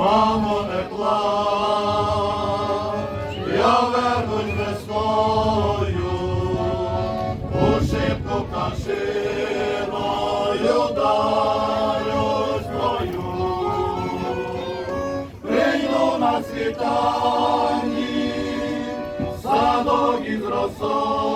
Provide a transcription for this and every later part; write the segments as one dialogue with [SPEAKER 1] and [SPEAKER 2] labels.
[SPEAKER 1] Мамо, не плач, я вернусь весною, у шибку пташиною дарюсь твою. Прийду на світанні, садок із росою,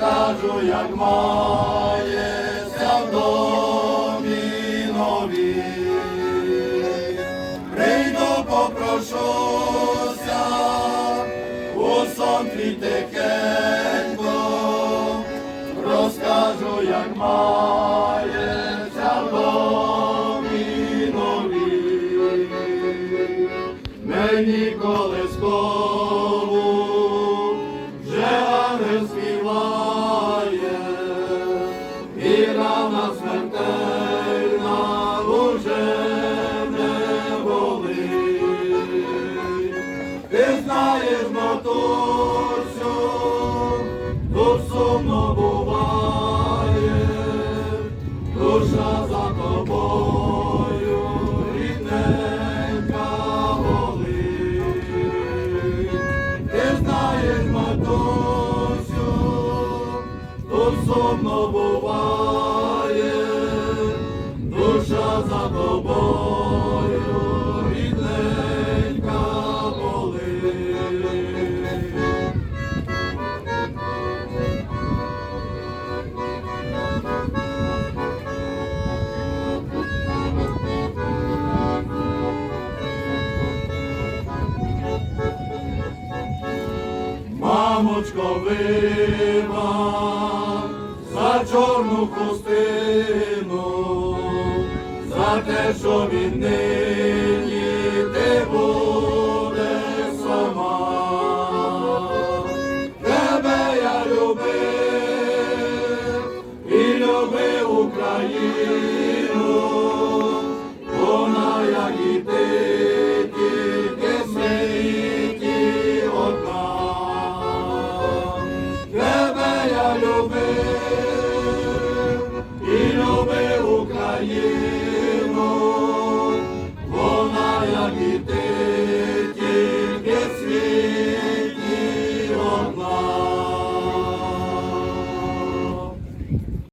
[SPEAKER 1] розкажу, як мається в домі нові. Прийду попрошуся, у сон твій рана смертельна уже не болить. Ти знаєш, матусю, тут сумно буває, душа за тобою, рідненька болить. Ти знаєш, матусю, тут сумно буває, душа за тобою, рідненька болить. Мамочко, вима за чорну хустину, те, що він нині ти будеш